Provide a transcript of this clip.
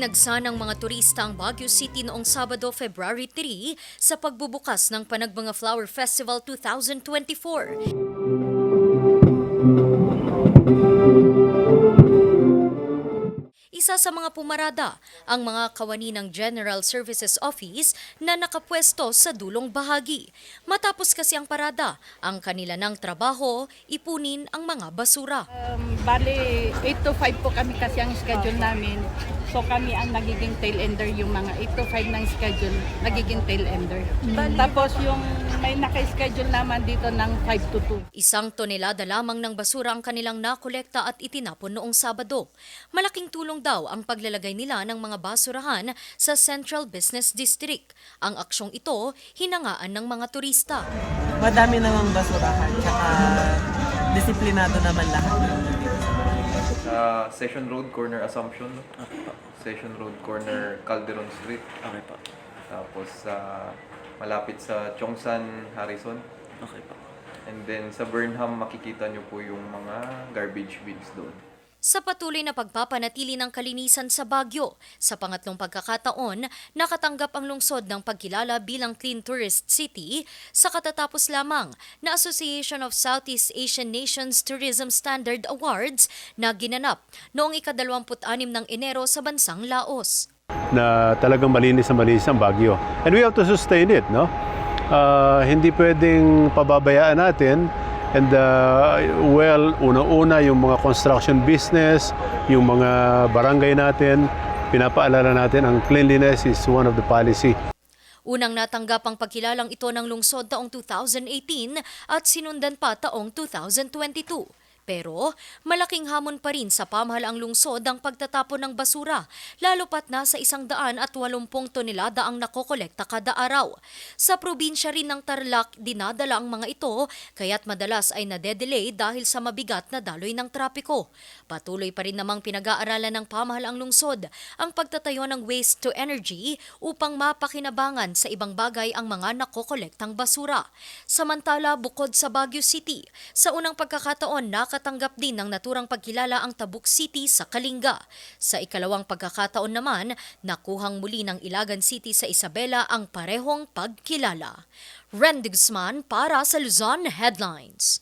Dinagsa ng mga turista ang Baguio City noong Sabado, February 3 sa pagbubukas ng Panagbanga Flower Festival 2024. Isa sa mga pumarada ang mga kawani ng General Services Office na nakapwesto sa dulong bahagi. Matapos kasi ang parada, ang kanila ng trabaho, ipunin ang mga basura. Um, bali, 8 to 5 po kami kasi ang schedule namin. So kami ang nagiging tail ender, yung mga 8 to 5 ng schedule, nagiging tail ender. Tapos yung may naka-schedule naman dito ng 5 to 2. Isang tonelada lamang ng basura ang kanilang nakolekta at itinapon noong Sabado. Malaking tulong daw ang paglalagay nila ng mga basurahan sa Central Business District. Ang aksyong ito, hinangaan ng mga turista. madami namang basurahan, tsaka disiplinado naman lahat. Sa Session Road, corner Assumption. Session Road, corner Calderon Street. Okay po. Tapos sa malapit sa Chongsan, Harrison. Okay po. And then sa Burnham, makikita nyo po yung mga garbage bins doon. Sa patuloy na pagpapanatili ng kalinisan sa Baguio, sa pangatlong pagkakataon, nakatanggap ang lungsod ng pagkilala bilang Clean Tourist City sa katatapos lamang na Association of Southeast Asian Nations Tourism Standard Awards na ginanap noong ikadalawamput-anim ng Enero sa bansang Laos. na talagang malinis na malinis ang Baguio. And we have to sustain it, no? Ah, hindi pwedeng pababayaan natin and uh, well, una-una yung mga construction business, yung mga barangay natin, pinapaalala natin ang cleanliness is one of the policy. Unang natanggap ang pagkilalang ito ng lungsod taong 2018 at sinundan pa taong 2022. Pero malaking hamon pa rin sa pamahalaang lungsod ang pagtatapon ng basura, lalo pat na sa isang daan at walumpung tonelada ang nakokolekta kada araw. Sa probinsya rin ng Tarlac, dinadala ang mga ito, kaya't madalas ay nadedelay dahil sa mabigat na daloy ng trapiko. Patuloy pa rin namang pinag-aaralan ng pamahalaang lungsod ang pagtatayo ng waste to energy upang mapakinabangan sa ibang bagay ang mga nakokolektang basura. Samantala, bukod sa Baguio City, sa unang pagkakataon nakatanggap din ng naturang pagkilala ang Tabuk City sa Kalinga. Sa ikalawang pagkakataon naman, nakuhang muli ng Ilagan City sa Isabela ang parehong pagkilala. Randy Guzman para sa Luzon Headlines.